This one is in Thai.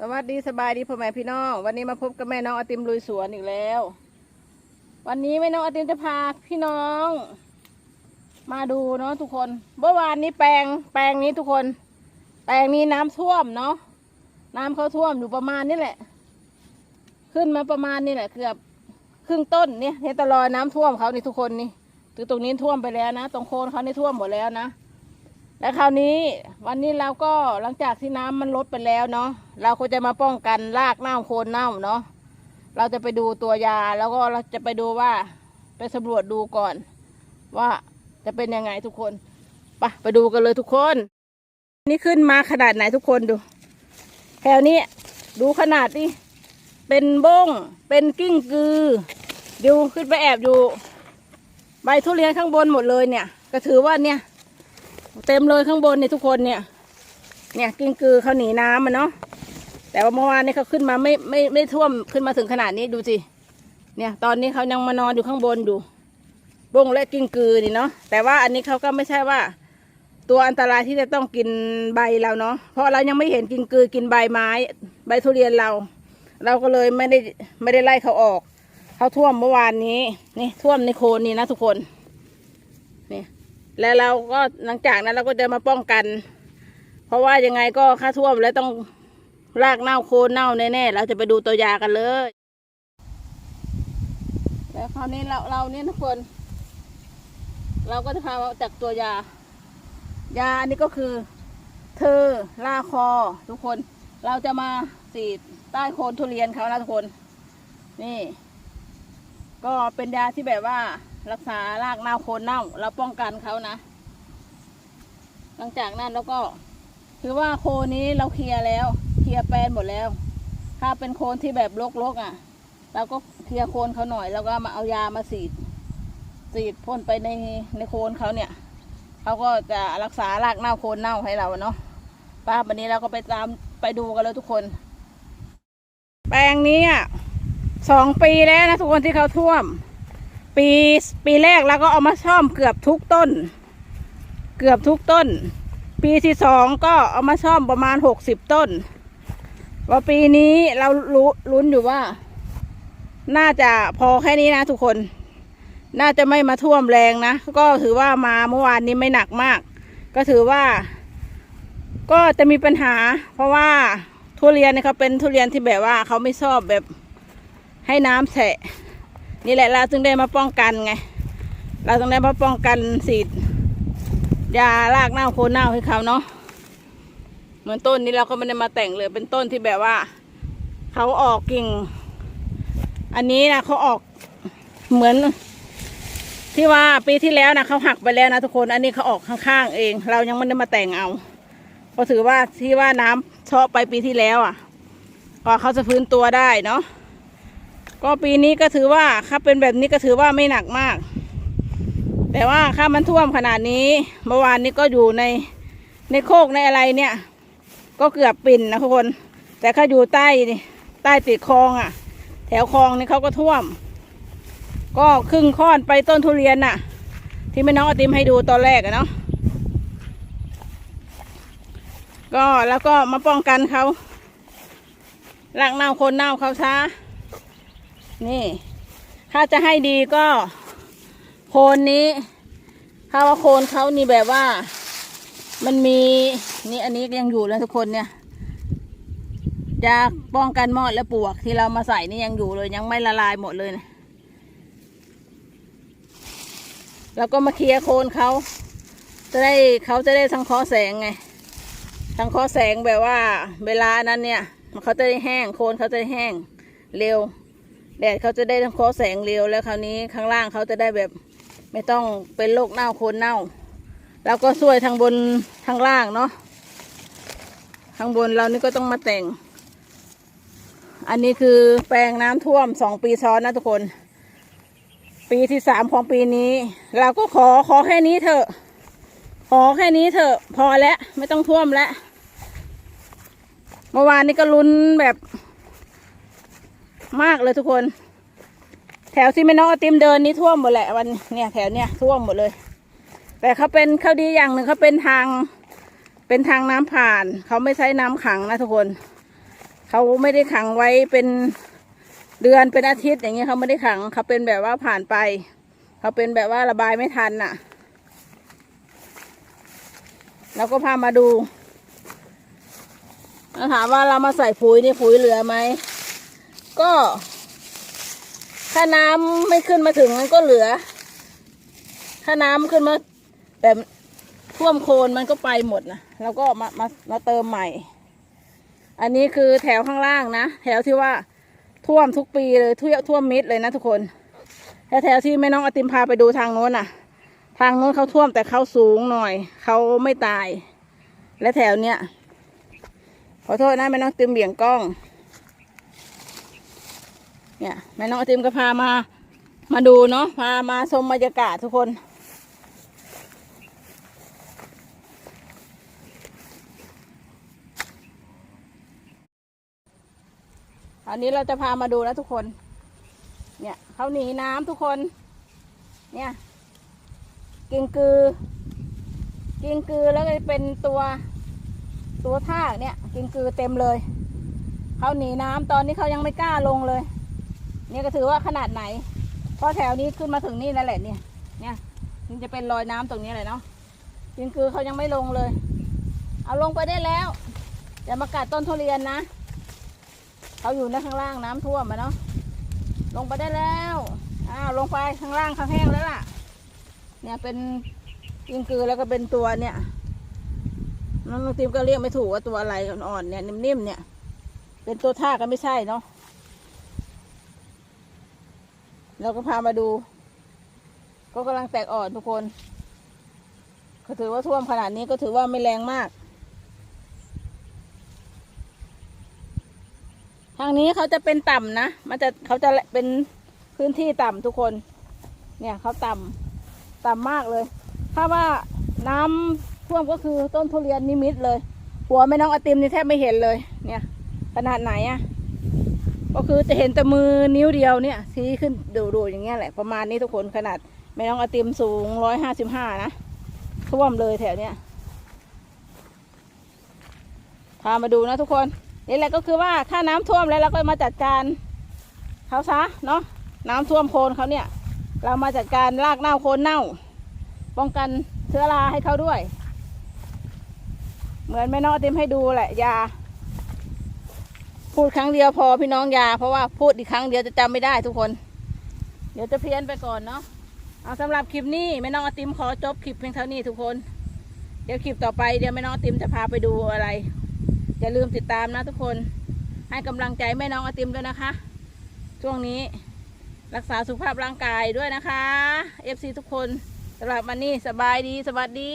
สวัสดีสบายดีพ่อแม่พี่น้องวันนี้มาพบกับแม่น้องอติมลุยสวนอีกแล้ว วันนี้แม่น้องอติมจะพาพี่น้อง มาดูเนาะทุกคนเมื่อวานนี้แปลงแปลงนี้ทุกคน แปลงนี้น้ำท่วมเนาะน้ำเขาท่วมอยู่ประมาณนี้แหละ ขึ้นมาประมาณนี้แหละเกือบครึ่งต้นเนี่ยเฮตลอยน้ำท่วมเขานี่ทุกคนนี่คือตรงนี้ท่วมไปแล้วนะ ตรงโคนเขานี่ท่วมหมดแล้วนะ และคราวนี้วันนี้เราก็หลังจากที่น้ำมันลดไปแล้วเนาะเราก็จะมาป้องกันรากเน่าโคนเน่าเนาะเราจะไปดูตัวยาแล้วก็เราจะไปดูว่าไปสำรวจดูก่อน ว่าจะเป็นยังไงทุกคนไปไปดูกันเลยทุกคน นี่ขึ้นมาขนาดไหนทุกคนดูแถวนี้ดูขนาดนี่เป็นบ้งเป็นกิ้งกือดูขึ้นไปแอบอยู่ ใบทุเรียนข้างบนหมดเลยเนี่ย ก็ถือว่าเนี่ย เต็มเลยข้างบนเนี่ยทุกคนเนี่ย เนี่ยกิ้งกือเขาหนีน้ำมันเนาะแต่ว่าเมื่อวานนี้เขาขึ้นมาไม่ไม่ไม่ท่วมขึ้นมาถึงขนาดนี้ดูสิเนี่ย ตอนนี้เขายังมานอนอยู่ข้างบนอยู่บงและกิ้งกือนี่เนาะแต่ว่าอันนี้เขาก็ไม่ใช่ว่า ตัวอันตรายที่จะต้องกินใบเราเนาะเพราะเรายังไม่เห็นกิ้งกือกินใบไม้ ใบทุเรียนเรา เราก็เลยไม่ได้ไม่ได้ไล่เขาออกเขาท่วมเมื่อวานนี้ นี่ท่วมในโคนนี่นะทุกคน แล้วเราก็หลังจากนั้นเราก็จะมาป้องกัน เพราะว่ายังไงก็ค่าท่วมแล้วต้องรากเน่าโคนเน่าแน่ๆเราจะไปดูตัวยากันเลย แล้วคราวนี้เราเราเนี่ยทุกคน เราก็จะพามาจากตัวยา ยาอันนี้ก็คือ เธอลาคอทุกคน เราจะมาสีดใต้โคนทุเรียนเขานะทุกคน นี่ ก็เป็นยาที่แบบว่า รักษารากเน่าโคนเน่า เราป้องกันเขานะ หลังจากนั้นแล้วก็ คือว่าโคนนี้เราเคลียร์แล้ว เคลียร์แปลนหมดแล้ว ถ้าเป็นโคนที่แบบรกๆอะเราก็เคลียร์โคนเขาหน่อย แล้วก็มาเอายามาสีดสีดพ่นไปในในโคนเขาเนี่ยเขาก็จะรักษารากเน่าโคนเน่าให้เราเนาะป้าวันนี้เราก็ไปตามไปดูกันเลยทุกคน แปลงนี้อะสองปีแล้วนะทุกคนที่เขาท่วม ปีปีแรกเราก็เอามาซ่อมเกือบทุกต้น เกือบทุกต้น ปีที่สองก็เอามาซ่อมประมาณหกสิบต้นว่าปีนี้เรารู้ลุ้นอยู่ว่า น่าจะพอแค่นี้นะทุกคน น่าจะไม่มาท่วมแรงนะ ก็ถือว่ามาเมื่อวานนี้ไม่หนักมาก ก็ถือว่า ก็จะมีปัญหา เพราะว่าทุเรียนเนี่ยเขาเป็นทุเรียนที่แบบว่าเขาไม่ชอบแบบให้น้ำแฉะ นี่แหละเราจึงได้มาป้องกันไง เราจึงได้มาป้องกันสีดยารากเน่าโคนเน่าให้เขาเนาะเหมือนต้นนี้เราก็ไม่ได้มาแต่งเลย เป็นต้นที่แบบว่าเขาออกกิ่ง อันนี้นะเขาออกเหมือน ที่ว่าปีที่แล้วนะเขาหักไปแล้วนะทุกคน อันนี้เขาออกข้างๆเอง เรายังไม่ได้มาแต่งเอาก็ถือว่าที่ว่าน้ำเชาะไปปีที่แล้วอะ ก็เขาจะฟื้นตัวได้เนาะ ก็ปีนี้ก็ถือว่าถ้าเป็นแบบนี้ก็ถือว่าไม่หนักมาก แต่ว่าถ้ามันท่วมขนาดนี้เมื่อวานนี้ก็อยู่ในในโคกในอะไรเนี่ย ก็เกือบปิ่นนะทุกคน แต่ถ้าอยู่ใต้ใต้ติดคลองอะ แถวคลองนี่เขาก็ท่วม ก็ครึ่งค่อนไปต้นทุเรียนน่ะ ที่แม่น้องอติมให้ดูตอนแรกอะเนาะก็แล้วก็มาป้องกันเขารากเน่าคนเน่าเขาซะ นี่ ถ้าจะให้ดีก็ โคนนี้ถ้าว่าโคนเขานี่แบบว่า มันมีนี่อันนี้ยังอยู่แล้วทุกคนเนี่ยยาป้องกันมอดและปวกที่เรามาใส่นี่ยังอยู่เลยยังไม่ละลายหมดเลยนะแล้วก็มาเคลียร์โคนเขาจะได้เขาจะได้สังเคราะห์แสงไง สังเคราะห์แสงแบบว่า เวลานั้นเนี่ยเขาจะได้แห้งโคนเขาจะได้แห้งเร็ว แดดเขาจะได้ทั้งเคแสงเร็วแล้วคราวนี้ข้างล่างเขาจะได้แบบไม่ต้องเป็นโรคเน่าโคนเน่าแล้วก็ช่วยทางบนทางล่างเนาะทางบนเรานี่ก็ต้องมาแต่ง อันนี้คือแปลงน้ำท่วมสองปีซ้อนนะทุกคน ปีที่สามของปีนี้ เราก็ขอขอแค่นี้เถอะ ขอแค่นี้เถอะ พอแล้วไม่ต้องท่วมแล้วเมื่อวานนี้ก็ลุ้นแบบ มากเลยทุกคน แถวที่แม่น้องอติมเดินนี่ท่วมหมดแหละวันเนี่ยแถวเนี้ยท่วมหมดเลย แต่เขาเป็นเขาดีอย่างหนึ่งเขาเป็นทางเป็นทางน้ำผ่าน เขาไม่ใช้น้ำขังนะทุกคน เขาไม่ได้ขังไว้เป็นเดือนเป็นอาทิตย์อย่างเงี้ยเขาไม่ได้ขังเขาเป็นแบบว่าผ่านไป เขาเป็นแบบว่าระบายไม่ทันน่ะเราก็พามาดูถามว่าเรามาใส่ปุ๋ยนี่ปุ๋ยเหลือไหม ก็ ถ้าน้ำไม่ขึ้นมาถึงมันก็เหลือ ถ้าน้ำขึ้นมาแบบท่วมโคนมันก็ไปหมดนะเราก็มามามาเติมใหม่ อันนี้คือแถวข้างล่างนะแถวที่ว่าท่วมทุกปีเลยท่วมท่วมมิดเลยนะทุกคนแล้วแถวที่แม่น้องอติมพาไปดูทางโน้นน่ะ ทางโน้นเขาท่วมแต่เขาสูงหน่อยเขาไม่ตาย และแถวเนี้ยขอโทษนะแม่น้องติมเบี่ยงกล้อง เนี่ยแม่น้องอติมก็พามา มาดูเนาะพามาชมบรรยากาศทุกคนอันนี้เราจะพามาดูนะทุกคน เนี่ยเขาหนีน้ำทุกคน เนี่ย กิงกือ กิงกือแล้วก็เป็นตัวตัวทากเนี่ย กิงกือเต็มเลย เขาหนีน้ำตอนนี้เขายังไม่กล้าลงเลย เนี่ยก็ถือว่าขนาดไหนเพราะแถวนี้ขึ้นมาถึงนี่นั่นแหละเนี่ย เนี่ยมันจะเป็นรอยน้ำตรงนี้เลยเนาะกิงกือเขายังไม่ลงเลย เอาลงไปได้แล้วอย่ามากัดต้นทุเรียนนะเขาอยู่ในข้างล่างน้ำท่วมมาเนาะลงไปได้แล้วอ้าวลงไปข้างล่างข้างแห้งแล้วล่ะ เนี่ยเป็นยิงกือแล้วก็เป็นตัวเนี่ยน้องติมก็เรียกไม่ถูกว่าตัวอะไรอ่อนๆเนี่ยนิ่มๆเนี่ย เป็นตัวท่าก็ไม่ใช่เนาะ เราก็พามาดู ก็กำลังแตกอ่อนทุกคนก็ถือว่าท่วมขนาดนี้ก็ถือว่าไม่แรงมาก ทางนี้เขาจะเป็นต่ำนะ มันจะเขาจะเป็นพื้นที่ต่ำทุกคน เนี่ยเขาต่ำต่ำมากเลย ถ้าว่าน้ำท่วมก็คือต้นทุเรียนนิมิตเลย หัวแม่น้องอติมนี่แทบไม่เห็นเลย เนี่ยขนาดไหนอะ ก็คือจะเห็นแต่มือนิ้วเดียวเนี่ยชี้ขึ้นดูๆอย่างเงี้ยแหละประมาณนี้ทุกคนขนาดแม่น้องอติมสูงร้อยห้าสิบห้านะท่วมเลยแถวเนี้ยพามาดูนะทุกคนนี่แหละก็คือว่าถ้าน้ำท่วมแล้วเราก็มาจัดการเขาซะเนาะน้ำท่วมโคนเขาเนี่ย เรามาจัดการรากเน่าโคนเน่า ป้องกันเชื้อราให้เขาด้วย เหมือนแม่น้องอติมให้ดูแหละยา พูดครั้งเดียวพอพี่น้องยา เพราะว่าพูดอีกครั้งเดียวจะจำไม่ได้ทุกคน เดี๋ยวจะเพี้ยนไปก่อนเนาะเอาสำหรับคลิปนี้แม่น้องอติมขอจบคลิปเพียงเท่านี้ทุกคน เดี๋ยวคลิปต่อไปเดี๋ยวแม่น้องอติมจะพาไปดูอะไรอย่าลืมติดตามนะทุกคน ให้กำลังใจแม่น้องอติมด้วยนะคะ ช่วงนี้รักษาสุขภาพร่างกายด้วยนะคะ FC ทุกคนสำหรับวันนี้สบายดีสวัสดี